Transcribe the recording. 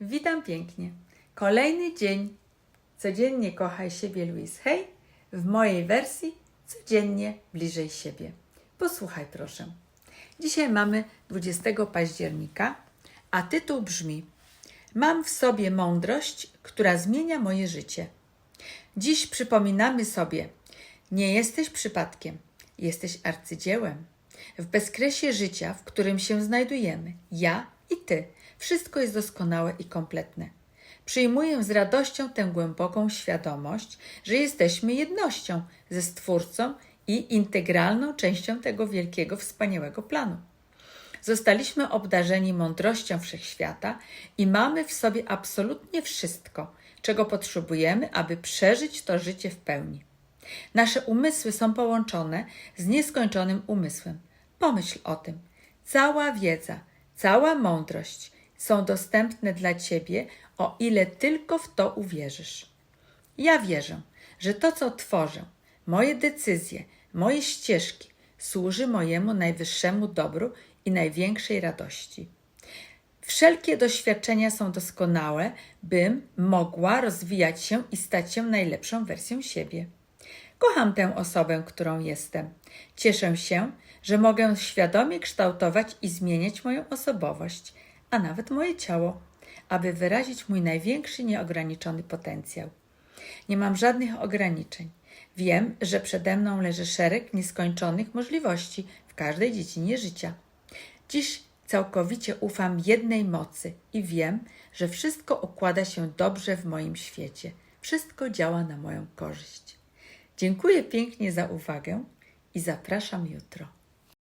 Witam pięknie. Kolejny dzień. Codziennie kochaj siebie Louise Hay w mojej wersji codziennie bliżej siebie. Posłuchaj proszę. Dzisiaj mamy 20 października, a tytuł brzmi Mam w sobie mądrość, która zmienia moje życie. Dziś przypominamy sobie, nie jesteś przypadkiem, jesteś arcydziełem. W bezkresie życia, w którym się znajdujemy, ja i ty, wszystko jest doskonałe i kompletne. Przyjmuję z radością tę głęboką świadomość, że jesteśmy jednością ze Stwórcą i integralną częścią tego wielkiego, wspaniałego planu. Zostaliśmy obdarzeni mądrością wszechświata i mamy w sobie absolutnie wszystko, czego potrzebujemy, aby przeżyć to życie w pełni. Nasze umysły są połączone z nieskończonym umysłem. Pomyśl o tym. Cała wiedza, cała mądrość są dostępne dla Ciebie, o ile tylko w to uwierzysz. Ja wierzę, że to, co tworzę, moje decyzje, moje ścieżki, służy mojemu najwyższemu dobru i największej radości. Wszelkie doświadczenia są doskonałe, bym mogła rozwijać się i stać się najlepszą wersją siebie. Kocham tę osobę, którą jestem. Cieszę się, że mogę świadomie kształtować i zmieniać moją osobowość, a nawet moje ciało, aby wyrazić mój największy nieograniczony potencjał. Nie mam żadnych ograniczeń. Wiem, że przede mną leży szereg nieskończonych możliwości w każdej dziedzinie życia. Dziś całkowicie ufam jednej mocy i wiem, że wszystko układa się dobrze w moim świecie. Wszystko działa na moją korzyść. Dziękuję pięknie za uwagę i zapraszam jutro.